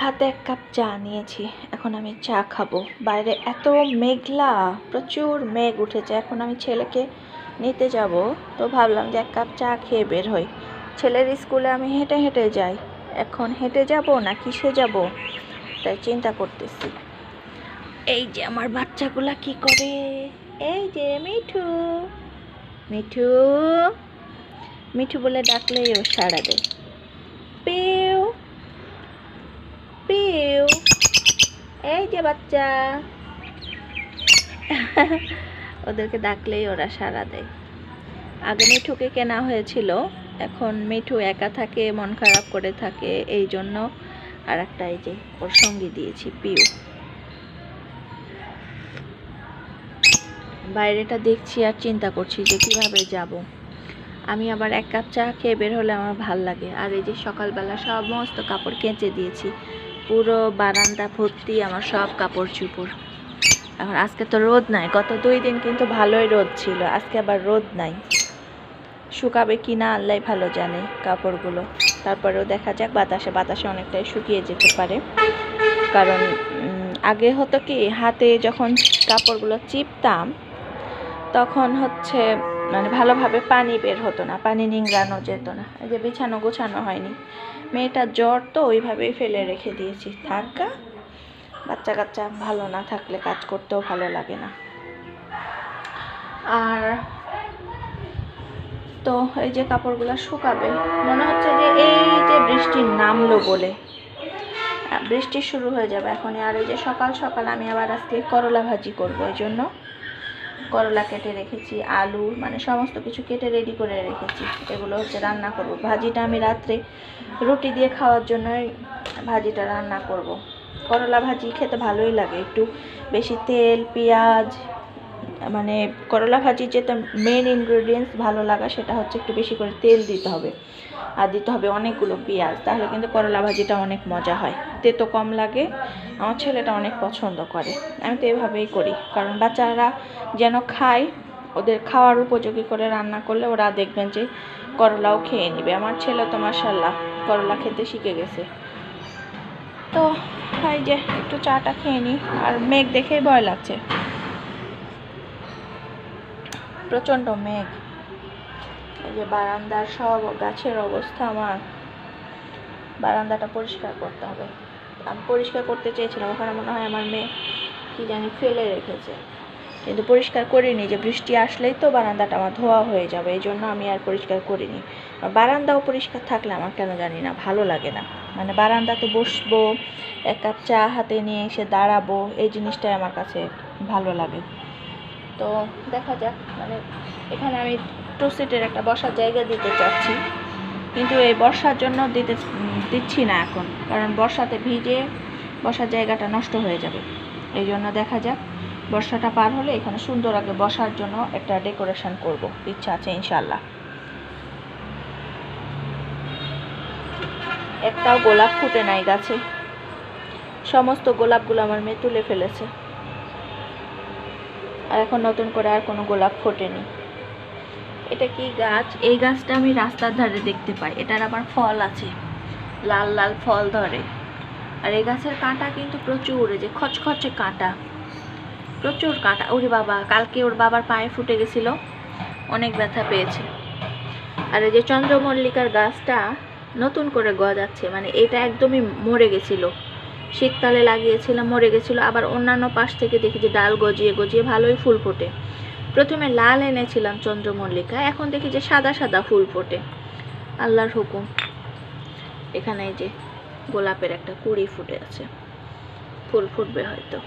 হাতে এক কাপ চা নিয়েছি। এখন আমি চা খাব। বাইরে এত মেঘলা, প্রচুর মেঘ উঠেছে। এখন আমি ছেলেকে নিতে যাব। তো ভাবলাম যে এক কাপ চা খেয়ে বের হই। ছেলের স্কুলে আমি হেঁটে হেঁটে যাই। এখন হেঁটে যাব না কিসে যাব? তাই চিন্তা করতেছি। এই যে আমার বাচ্চাগুলা কি করে? এই যে মিঠু। মিঠু। মিঠু বলে ডাকলেই ও সাড়া দেয়। পিউ পিউ যে বাচ্চা? ওদেরকে ডাকলেই ওরা সাড়া দেয়। আগে মিঠুকে কেনা হয়েছিল, এখন মিঠু একা থাকে, মন খারাপ করে থাকে, এই জন্য আর একটা এই যে ওর সঙ্গী দিয়েছি, পিউ। বাইরেটা দেখছি আর চিন্তা করছি যে কীভাবে যাব। আমি আবার এক কাপ চা খেয়ে বের হলে আমার ভালো লাগে। আর এই যে সকালবেলা সমস্ত কাপড় কেচে দিয়েছি। পুরো বারান্দা ভর্তি আমার সব কাপড় চুপড়। এখন আজকে তো রোদ নাই, গত দুই দিন কিন্তু ভালোই রোদ ছিল, আজকে আবার রোদ নাই। শুকাবে কি না আল্লাহ ভালো জানে কাপড়গুলো। তারপরেও দেখা যাক, বাতাসে বাতাসে অনেকটাই শুকিয়ে যেতে পারে। কারণ আগে হতো কি, হাতে যখন কাপড়গুলো চিপতাম, তখন হচ্ছে মানে ভালোভাবে পানি বের হতো না, পানি নিংড়ানো যেত না। এই যে বিছানো গোছানো হয়নি। মেয়েটার জ্বর তো ওইভাবেই ফেলে রেখে দিয়েছি। থাকা বাচ্চা কাচ্চা ভালো না থাকলে কাজ করতেও ভালো লাগে না। আর তো এই যে কাপড়গুলো শুকাবে, মনে হচ্ছে যে এই যে বৃষ্টি নামলো বলে। বৃষ্টি শুরু হয়ে যাবে এখন আর এই যে সকাল সকাল আমি আবার আজকে করলা ভাজি করব, এই জন্য করলা কেটে রেখেছি, আলু মানে সমস্ত কিছু কেটে রেডি করে রেখেছি। এগুলো হচ্ছে রান্না করব। ভাজিটা আমি রাত্রে রুটি দিয়ে খাওয়ার জন্যই ভাজিটা রান্না করব। করলা ভাজি খেতে ভালোই লাগে। একটু বেশি তেল, পেঁয়াজ মানে করলা ভাজির যেটা মেন ইনগ্রেডিয়েন্টস ভালো লাগা, সেটা হচ্ছে একটু বেশি করে তেল দিতে হবে। আর দিতে হবে অনেকগুলো পেঁয়াজ, তাহলে কিন্তু করলা ভাজিটা অনেক মজা হয়। তেতো কম লাগে, আমার ছেলেটা অনেক পছন্দ করে। আমি তো এভাবেই করি, কারণ বাচ্চারা যেন খায়, ওদের খাওয়ার উপযোগী করে রান্না করলে ওরা দেখবেন যে করলাও খেয়ে নেবে। আমার ছেলে তো মাসাল্লাহ করলা খেতে শিখে গেছে। তো এই যে একটু চাটা খেয়ে নিই আর মেঘ দেখেই ভয় লাগছে। প্রচণ্ড মেঘ। এই যে বারান্দার সব গাছের অবস্থা আমার। বারান্দাটা পরিষ্কার করতে হবে। আমি পরিষ্কার করতে চেয়েছিলাম, ওখানে মনে হয় আমার মেয়ে কি জানি ফেলে রেখেছে। কিন্তু পরিষ্কার করিনি, যে বৃষ্টি আসলেই তো বারান্দাটা আমার ধোয়া হয়ে যাবে, এই জন্য আমি আর পরিষ্কার করিনি। বারান্দাও পরিষ্কার থাকলে আমার কেন জানি না, ভালো লাগে না। মানে বারান্দাতে বসবো, এক কাপ চা হাতে নিয়ে এসে দাঁড়াবো, এই জিনিসটাই আমার কাছে ভালো লাগে। তো দেখা যাক মানে এখানে আমি টু সিটের একটা বসার জায়গা দিতে চাচ্ছি। কিন্তু এই বর্ষার জন্য দিতে, দিচ্ছি না এখন, কারণ বর্ষাতে ভিজে বসার জায়গাটা নষ্ট হয়ে যাবে। এই জন্য দেখা যাক, বর্ষাটা পার হলে এখানে সুন্দর আগে বসার জন্য একটা ডেকোরেশন করব, ইচ্ছা আছে ইনশাল্লাহ একটাও গোলাপ ফুটে নাই গাছে। সমস্ত গোলাপগুলো আমার মেয়ে তুলে ফেলেছে। আর এখন নতুন করে আর কোনো গোলাপ ফোটেনি। এটা কি গাছ? এই গাছটা আমি রাস্তার ধারে দেখতে পাই। এটার আবার ফল আছে। লাল লাল ফল ধরে। আর এই গাছের কাঁটা কিন্তু প্রচুর যে খচখচে কাঁটা। প্রচুর কাঁটা। ওরে বাবা, কালকে ওর বাবার পায়ে ফুটে গেছিল। অনেক ব্যথা পেয়েছে। আর এই যে চন্দ্রমল্লিকার গাছটা নতুন করে গজাচ্ছে। মানে এটা একদমই মরে গেছিল। শীতকালে লাগিয়েছিলাম, মরে গেছিল। আবার অন্যান্য পাশ থেকে দেখি যে ডাল গজিয়ে গজিয়ে ভালোই ফুল ফোটে। প্রথমে লাল এনেছিলাম চন্দ্রমল্লিকা, এখন দেখি যে সাদা সাদা ফুল ফোটে। আল্লাহর হুকুম। এখানে যে গোলাপের একটা কুড়ি ফুটে আছে। ফুল ফুটবে হয়তো।